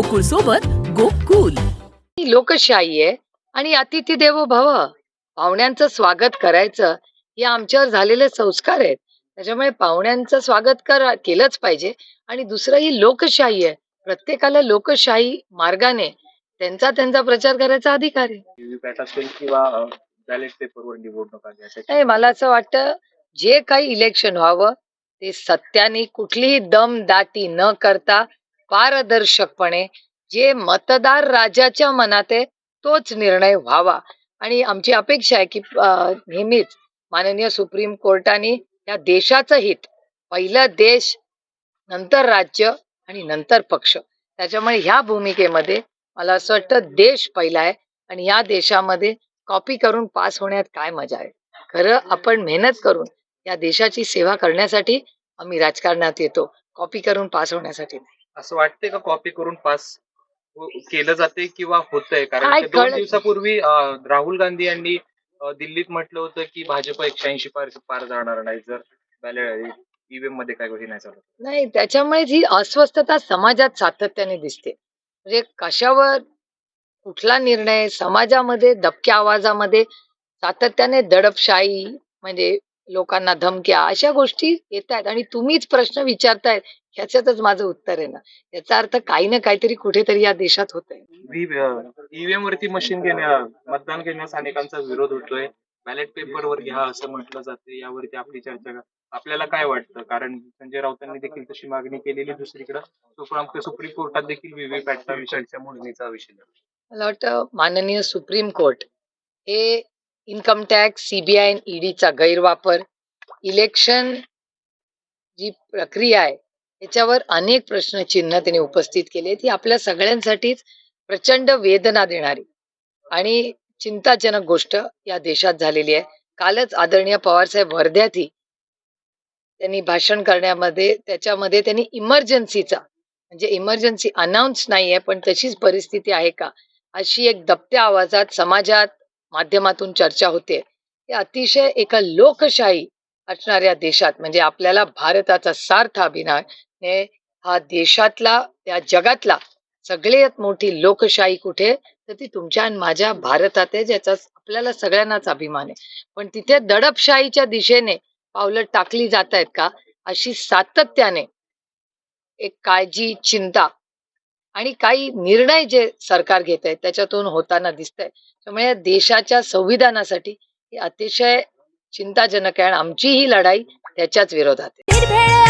गोकुळ सोबत गोकुल. ही लोकशाही आहे आणि अतिथी देवो भव. पाहुण्यांचं स्वागत करायचं हे आमच्यावर झालेले संस्कार आहेत. त्याच्यामुळे पाहुण्यांचं स्वागत करा केलंच पाहिजे. आणि दुसरं ही लोकशाही आहे. प्रत्येकाला लोकशाही मार्गाने त्यांचा त्यांचा प्रचार करायचा अधिकार आहे. किंवा बॅलेट पेपरवर निवडणुका मला असं वाटतं जे काही इलेक्शन व्हावं ते सत्याने कुठलीही दमदाटी न करता पारदर्शकपणे जे मतदार राजाच्या मनात आहे तोच निर्णय व्हावा. आणि आमची अपेक्षा आहे की नेहमीच माननीय सुप्रीम कोर्टाने या देशाचं हित पहिलं देश नंतर राज्य आणि नंतर पक्ष त्याच्यामुळे ह्या भूमिकेमध्ये मला असं वाटतं देश पहिला आहे आणि या देशामध्ये कॉपी करून पास होण्यात काय मजा आहे. खरं आपण मेहनत करून या देशाची सेवा करण्यासाठी आम्ही राजकारणात येतो. कॉपी करून पास होण्यासाठी नाही. असं वाटतंय का कॉपी करून पास हो- केलं जाते किंवा होतंय? काय कारण ते दोन कळत- दिवसापूर्वी अं, राहुल गांधी यांनी अं, दिल्लीत म्हटलं होतं की भाजप एकशे ऐंशी पार पार जाणार नाही. जर बॅलेट ईव्हीएममध्ये काय गोष्टी नाही चालत. नाही त्याच्यामुळे ही अस्वस्थता समाजात सातत्याने दिसते. म्हणजे कशावर कुठला निर्णय समाजामध्ये दबक्या आवाजामध्ये सातत्याने दडपशाही म्हणजे लोकांना धमक्या अशा गोष्टी येत आहेत आणि तुम्हीच प्रश्न विचारतायत ह्याच्यातच माझं उत्तर आहे ना. याचा अर्थ काही ना काहीतरी कुठेतरी या देशात होत आहे ईव्हीएम वरती मशीन घेण्या मतदान घेण्यास अनेकांचा विरोध होतोय. बॅलेट पेपरवर घ्या असं म्हटलं जाते यावरती आपली चर्चा. आपल्याला काय वाटतं? कारण संजय राऊतांनी देखील तशी मागणी केलेली दुसरीकडे. सुप्रीम सुप्रीम कोर्टात देखील व्हीव्हीपॅटचा विषयाच्या मोडणीचा विषय. मला वाटतं माननीय सुप्रीम कोर्ट हे इन्कम टॅक्स सीबीआय ईडीचा गैरवापर इलेक्शन जी प्रक्रिया आहे याच्यावर अनेक प्रश्नचिन्ह त्यांनी उपस्थित केले. ती आपल्या सगळ्यांसाठीच प्रचंड वेदना देणारी आणि चिंताजनक गोष्ट या देशात झालेली आहे. कालच आदरणीय पवारसाहेब वर्ध्यातही त्यांनी भाषण करण्यामध्ये त्याच्यामध्ये त्यांनी इमर्जन्सीचा म्हणजे इमर्जन्सी अनाऊन्स नाहीये पण तशीच परिस्थिती आहे का? अशी एक दबत्या आवाजात समाजात माध्यमातून चर्चा होते. हे अतिशय एका लोकशाही असणाऱ्या देशात म्हणजे आपल्याला भारताचा सार्थ अभिनय ने हा देशातला त्या जगातला सगळ्यात मोठी लोकशाही कुठे? तर ती तुमच्या आणि माझ्या भारतात आहे ज्याचा आपल्याला सगळ्यांनाच अभिमान आहे. पण तिथे दडपशाहीच्या दिशेने पावलं टाकली जात आहेत का? अशी सातत्याने एक काळजी चिंता आणि काही निर्णय जे सरकार घेत आहे त्याच्यातून होताना दिसत आहे त्यामुळे या देशाच्या संविधानासाठी हे अतिशय चिंताजनक आहे आणि आमची ही लढाई त्याच्याच विरोधात आहे.